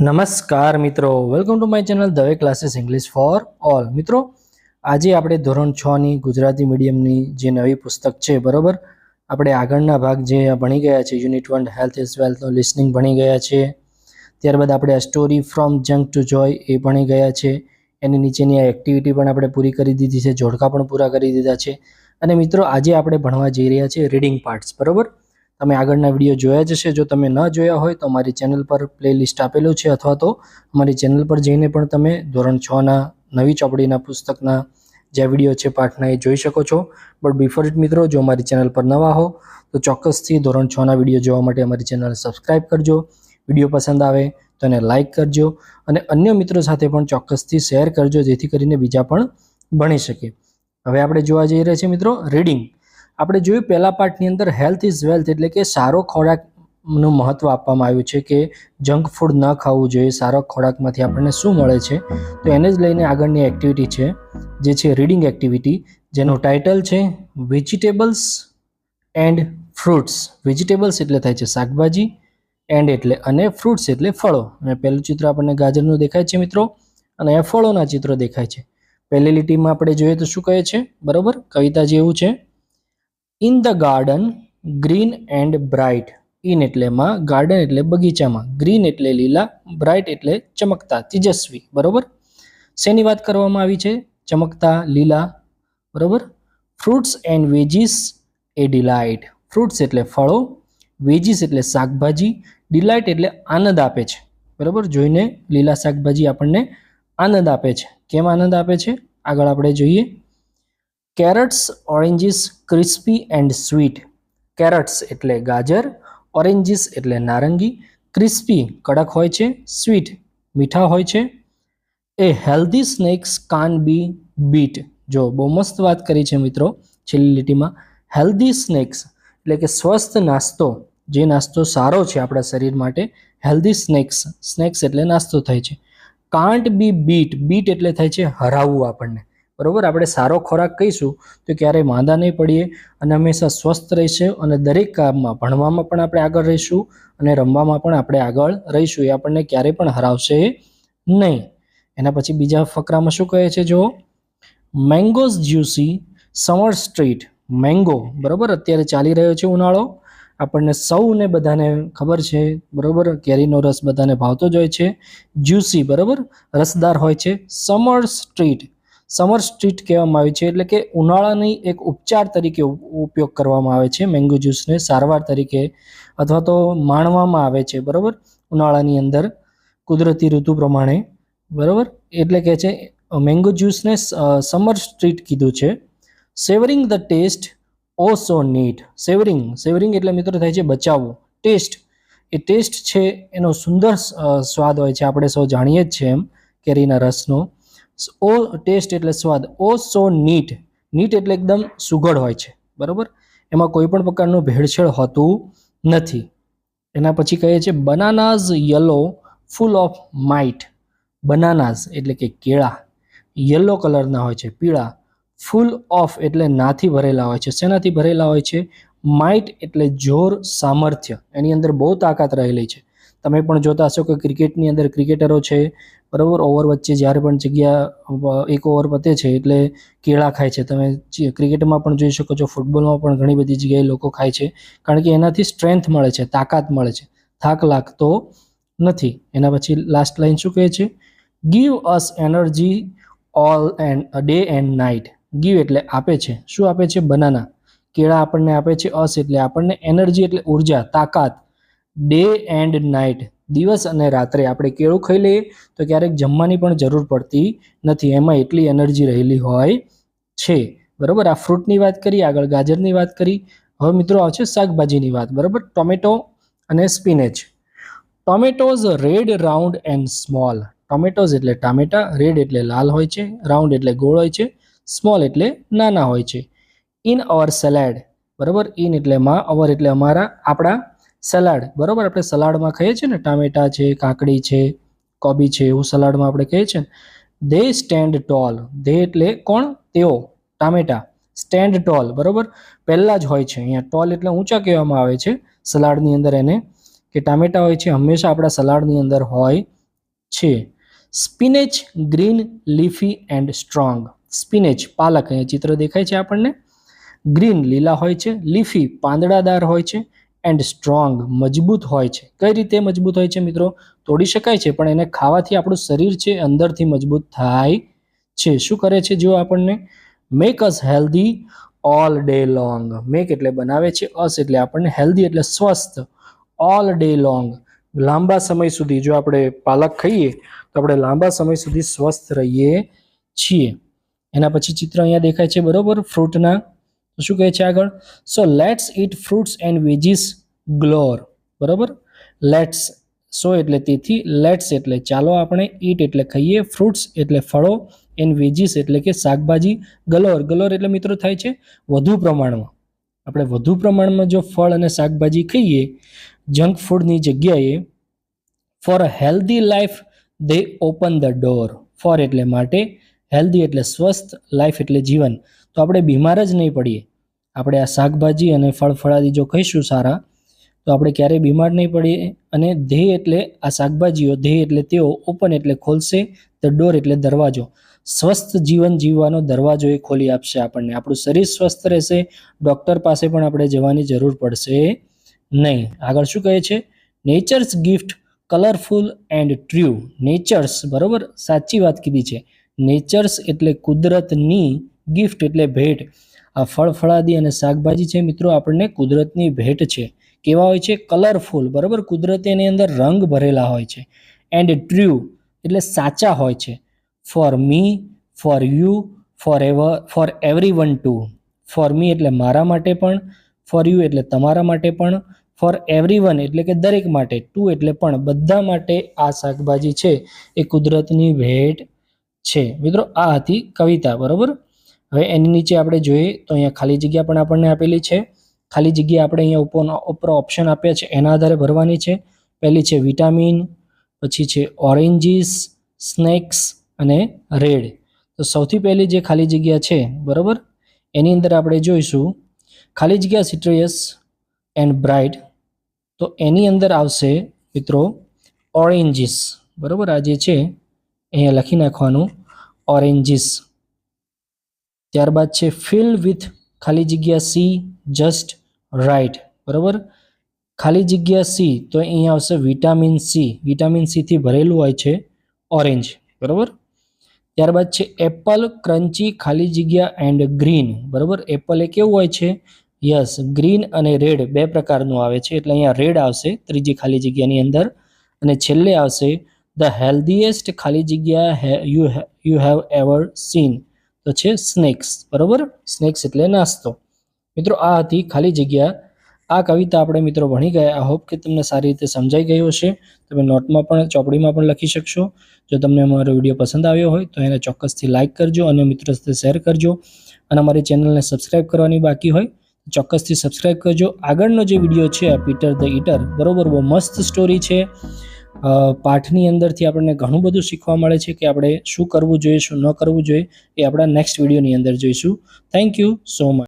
નમસ્કાર મિત્રો. Welcome to my channel Dave classes English for all મિત્રો, આજે આપણે ધોરણ છની ગુજરાતી મીડિયમની જે નવી પુસ્તક છે, બરાબર? આપણે આગળના ભાગ જે ભણી ગયા છે યુનિટ વન હેલ્થ ઇઝ વેલ્થનો લિસનિંગ ભણી ગયા છે. ત્યારબાદ આપણે આ story from junk to joy એ ભણી ગયા છે. એની નીચેની આ એક્ટિવિટી પણ આપણે પૂરી કરી દીધી છે, જોડકા પણ પૂરા કરી દીધા છે. અને મિત્રો, આજે આપણે ભણવા જઈ રહ્યા છે રીડિંગ પાર્ટ્સ બરોબર? તમે આગળના વીડિયો જોયા જ હશે. જો તમે ન જોયા હોય તો અમારી ચેનલ પર પ્લેલિસ્ટ આપેલું છે અથવા તો અમારી ચેનલ પર જઈને પણ તમે ધોરણ છના નવી ચોપડીના પુસ્તકના જે વીડિયો છે પાઠના એ જોઈ શકો છો. બટ બિફોર ઇટ મિત્રો, જો અમારી ચેનલ પર નવા હો, તો ચોક્કસથી ધોરણ છના વીડિયો જોવા માટે અમારી ચેનલ સબસ્ક્રાઇબ કરજો. વીડિયો પસંદ આવે તો એને લાઇક કરજો અને અન્ય મિત્રો સાથે પણ ચોક્કસથી શેર કરજો, જેથી કરીને બીજા પણ ભણી શકે. હવે આપણે જોવા જઈ રહ્યા છીએ મિત્રો, રીડિંગ. આપણે જોયું પહેલા પાર્ટની અંદર હેલ્થ ઇઝ વેલ્થ એટલે કે સારો ખોરાકનું મહત્વ આપવામાં આવ્યું છે કે જંક ફૂડ ન ખાવું જોઈએ, સારો ખોરાકમાંથી આપણને શું મળે છે? તો એને જ લઈને આગળની એક્ટિવિટી છે, જે છે રીડિંગ એક્ટિવિટી જેનું ટાઇટલ છે વેજીટેબલ્સ એન્ડ ફ્રૂટ્સ વેજીટેબલ્સ એટલે થાય છે શાકભાજી એન્ડ એટલે, અને ફ્રૂટ્સ એટલે ફળો. અને પહેલું ચિત્ર આપણને ગાજરનું દેખાય છે મિત્રો, અને અહીંયા ફળોના ચિત્રો દેખાય છે. પહેલી લીટીમાં આપણે જોઈએ તો શું કહે છે? બરોબર? કવિતા જેવું છે. In the garden green and bright in એટલે માં ગાર્ડન એટલે બગીચામાં. ગ્રીન એટલે લીલા બ્રાઇટ એટલે ચમકતા, તેજસ્વી. બરોબર? શેની વાત કરવામાં આવી છે? ચમકતા, લીલા. બરોબર? Fruits and veggies a delight fruits એટલે ફળો વેજીસ એટલે શાકભાજી ડિલાઇટ એટલે આનંદ આપે છે. બરોબર? જોઈને લીલા શાકભાજી આપણને આનંદ આપે છે. કેમ આનંદ આપે છે? આગળ આપણે જોઈએ. Carrots, oranges, crispy and sweet. Carrots એટલે ગાજર, ઓરેન્જીસ એટલે નારંગી, ક્રિસ્પી કડક હોય છે, સ્વીટ મીઠા હોય છે. એ હેલ્ધી સ્નેક્સ કાન બી બીટ. જો બહુ મસ્ત વાત કરી છે મિત્રો છેલ્લી લીટીમાં. હેલ્ધી સ્નેક્સ એટલે કે સ્વસ્થ નાસ્તો. જે નાસ્તો સારો છે આપણા શરીર માટે, હેલ્ધી સ્નેક્સ. સ્નેક્સ એટલે નાસ્તો થાય છે. Can't B bit. બીટ એટલે થાય છે હરાવવું આપણને. બરોબર? આપણે સારો ખોરાક કહીશું તો ક્યારેય માંદા નહીં પડીએ અને હંમેશા સ્વસ્થ રહીશું અને દરેક કામમાં ભણવામાં પણ આપણે આગળ રહીશું અને રમવામાં પણ આપણે આગળ રહીશું. એ આપણને ક્યારેય પણ હરાવશે નહીં. એના પછી બીજા ફકરામાં શું કહે છે? જો mangoes juicy summer street mango. બરાબર? અત્યારે ચાલી રહ્યો છે ઉનાળો. આપણને સૌને બધાને ખબર છે. બરાબર? કેરીનો રસ બધાને ભાવતો જ હોય છે. જ્યુસી, બરાબર? રસદાર હોય છે. સમર સ્ટ્રીટ સમર સ્ટ્રીટ કહેવામાં આવે છે એટલે કે ઉનાળાની એક ઉપચાર તરીકે ઉપયોગ કરવામાં આવે છે. મેંગો જ્યુસને સારવાર તરીકે અથવા તો માણવામાં આવે છે, બરાબર? ઉનાળાની અંદર કુદરતી ઋતુ પ્રમાણે, બરાબર? એટલે કે છે, મેંગો જ્યુસને સમર સ્ટ્રીટ કીધું છે. Savouring the taste oh so neat savouring savouring એટલે મિત્રો થાય છે બચાવવું. ટેસ્ટ. એ ટેસ્ટ છે, એનો સુંદર સ્વાદ હોય છે. આપણે સૌ જાણીએ જ છે એમ કેરીના રસનો. ઓ ટેસ્ટ એટલે સ્વાદ ઓ સો નીટ નીટ એટલે એકદમ સુઘડ હોય છે. બરાબર? એમાં કોઈ પણ પ્રકારનું ભેળસેળ હોતું નથી. એના પછી કહે છે bananas yellow full of might bananas એટલે કે કેળા. યલો કલરના હોય છે, પીળા. ફૂલ ઓફ એટલે નાથી ભરેલા હોય છે. શેનાથી ભરેલા હોય છે? માઇટ એટલે જોર, સામર્થ્ય. એની અંદર બહુ તાકાત રહેલી છે. તમે પણ જોતા હશો કે ક્રિકેટની અંદર ક્રિકેટરો છે બરાબર? ઓવર વચ્ચે જ્યારે પણ જગ્યા, એક ઓવર પતે છે એટલે કેળા ખાય છે. તમે ક્રિકેટમાં પણ જોઈ શકો છો, ફૂટબોલમાં પણ ઘણી બધી જગ્યાએ લોકો ખાય છે. કારણ કે એનાથી સ્ટ્રેન્થ મળે છે, તાકાત મળે છે. થાક લાગતો નથી. એના પછી લાસ્ટ લાઈન શું કહે છે? Give us energy all and day and night give એટલે આપે છે. શું આપે છે? બનાના કેળા આપણને આપે છે અસ એટલે આપણને એનર્જી એટલે ઊર્જા, તાકાત. ડે એન્ડ નાઇટ દિવસ અને રાત્રે આપણે કેળું ખાઈ લઈએ તો ક્યારેક જમવાની પણ જરૂર પડતી નથી. એમાં એટલી એનર્જી રહેલી હોય છે. બરાબર? આ ફ્રૂટની વાત કરી, આગળ ગાજરની વાત કરી. હવે મિત્રો આવશે શાકભાજીની વાત. બરાબર? ટોમેટો અને spinach. Tomatoes red, round and small. Tomatoes એટલે ટામેટા, રેડ એટલે લાલ હોય છે, રાઉન્ડ એટલે ગોળ હોય છે, સ્મોલ એટલે નાના હોય છે. In our salad. બરાબર? ઇન એટલે માં, અવર એટલે અમારા, આપણા સલાડ. બરાબર? આપણે સલાડમાં ખાઈએ છીએ ને, ટામેટા છે, કાકડી છે, કોબી છે, એવું સલાડમાં આપણે કહીએ છીએ ને સ્ટેન્ડ ટોલ દે એટલે કોણ? તેઓ. ટામેટા. સ્ટેન્ડ ટોલ બરાબર? પહેલાં જ હોય છે અહીંયા. ટોલ એટલે ઊંચા કહેવામાં આવે છે. સલાડની અંદર એને કે ટામેટા હોય છે, હંમેશા આપણા સલાડની અંદર હોય છે. Spinach green leafy and strong spinach પાલક. અહીંયા ચિત્ર દેખાય છે આપણને. ગ્રીન લીલા હોય છે. લીફી પાંદડાદાર હોય છે. એન્ડ સ્ટ્રોંગ મજબૂત હોય છે. કઈ રીતે મજબૂત હોય છે મિત્રો? તોડી શકાય છે, પણ એને ખાવાથી આપણું શરીર છે અંદરથી મજબૂત થાય છે. શું કરે છે જો આપણને? Make us healthy all day long make એટલે બનાવે છે અસ એટલે આપણને હેલ્ધી એટલે સ્વસ્થ ઓલ ડે લોંગ લાંબા સમય સુધી, જો આપણે પાલક ખાઈએ, તો આપણે લાંબા સમય સુધી સ્વસ્થ રહીએ છીએ. એના પછી ચિત્ર અહીંયા દેખાય છે, બરોબર? ફ્રૂટના શું કહે છે આગળ? So let's eat fruits and veggies galore બરાબર? લેટ્સ સો એટલે તેથી લેટ્સ એટલે ચાલો આપણે ઈટ એટલે ખાઈએ ફ્રૂટ્સ એટલે ફળો એન્ડ વેજીસ એટલે કે શાકભાજી ગલોર ગલોર એટલે મિત્રો થાય છે વધુ પ્રમાણમાં. આપણે વધુ પ્રમાણમાં જો ફળ અને શાકભાજી ખાઈએ જંક ફૂડની જગ્યાએ for a healthy life they open the door for એટલે માટે હેલ્ધી એટલે સ્વસ્થ લાઈફ એટલે જીવન. તો આપણે બીમાર જ નહીં પડીએ. આપણે આ શાકભાજી અને ફળ ફળાદી જો ખાઈશું સારા, તો આપણે ક્યારેય બીમાર નહીં પડીએ અને ધ્યેય એટલે આ શાકભાજીઓ, ધ્યેય એટલે તેઓ ઓપન એટલે ખોલશે ધ ડોર એટલે દરવાજો. સ્વસ્થ જીવન જીવવાનો દરવાજો એ ખોલી આપશે આપણને. આપણું શરીર સ્વસ્થ રહેશે ડૉક્ટર પાસે પણ આપણે જવાની જરૂર પડશે નહીં. આગળ શું કહે છે? Nature's gift colourful and true nature's બરાબર? સાચી વાત કીધી છે. નેચર્સ એટલે કુદરતની ગિફ્ટ એટલે ભેટ. આ ફળ ફળાદી અને શાકભાજી છે મિત્રો, આપણને કુદરતની ભેટ છે. કેવા હોય છે? કલરફુલ બરાબર? કુદરતે એની અંદર રંગ ભરેલા હોય છે. એન્ડ ટ્રુ એટલે સાચા હોય છે. For me for you forever for everyone too for me એટલે મારા માટે પણ ફોર યુ એટલે તમારા માટે પણ ફોર એવરી વન એટલે કે દરેક માટે. ટુ એટલે પણ બધા માટે આ શાકભાજી છે. એ કુદરતની ભેટ છે. મિત્રો, આ હતી કવિતા, બરોબર? હવે એની નીચે આપણે જોઈએ તો અહીંયા ખાલી જગ્યા પણ આપણને આપેલી છે. ખાલી જગ્યા આપણે અહીંયા ઉપર ઉપર ઓપ્શન આપ્યા છે. એના આધારે ભરવાની છે. પહેલી છે વિટામિન પછી છે ઓરેન્જીસ સ્નેક્સ અને રેડ તો સૌથી પહેલી જે ખાલી જગ્યા છે, બરાબર? એની અંદર આપણે જોઈશું. ખાલી જગ્યા સિટ્રિયસ એન્ડ બ્રાઇટ તો એની અંદર આવશે મિત્રો ઓરેન્જીસ બરાબર? આ જે છે, અહીંયા લખી નાખવાનું. ઓરેન્જીસ ત્યારબાદ છે ફિલ વિથ ખાલી જગ્યા સી જસ્ટ રાઈટ બરાબર? ખાલી જગ્યા સી તો અહીંયા આવશે વિટામિન સી વિટામિન સીથી ભરેલું હોય છે ઓરેન્જ બરાબર? ત્યારબાદ છે એપલ ક્રન્ચી ખાલી જગ્યા એન્ડ ગ્રીન બરાબર? એપલ એ કેવું હોય છે? યસ ગ્રીન અને રેડ બે પ્રકારનું આવે છે. એટલે અહીંયા રેડ આવશે ત્રીજી ખાલી જગ્યાની અંદર. અને છેલ્લે આવશે ધ હેલ્ધીએસ્ટ ખાલી જગ્યા you you have ever seen તો છે સ્નેક્સ. બરાબર? સ્નેક્સ એટલે નાસ્તો. મિત્રો, આ હતી ખાલી જગ્યા. આ કવિતા આપણે મિત્રો ભણી ગયા. આઈ હોપ કે તમને સારી રીતે સમજાઈ ગયું હશે. તમે નોટમાં પણ, ચોપડીમાં પણ લખી શકશો. જો તમને અમારો વીડિયો પસંદ આવ્યો હોય, તો એને ચોક્કસથી લાઇક કરજો અને મિત્રો સાથે શેર કરજો. અને અમારી ચેનલને સબસ્ક્રાઇબ કરવાની બાકી હોય ચોક્કસથી સબસ્ક્રાઇબ કરજો. આગળનો જે વીડિયો છે, આ પીટર ધ ઈટર બરાબર? બહુ મસ્ત સ્ટોરી છે. પાઠની અંદરથી આપણને ઘણું બધું શીખવા મળે છે કે આપણે શું કરવું જોઈએ, શું ન કરવું જોઈએ એ આપણા નેક્સ્ટ વિડીયોની અંદર જોઈશું. Thank you so much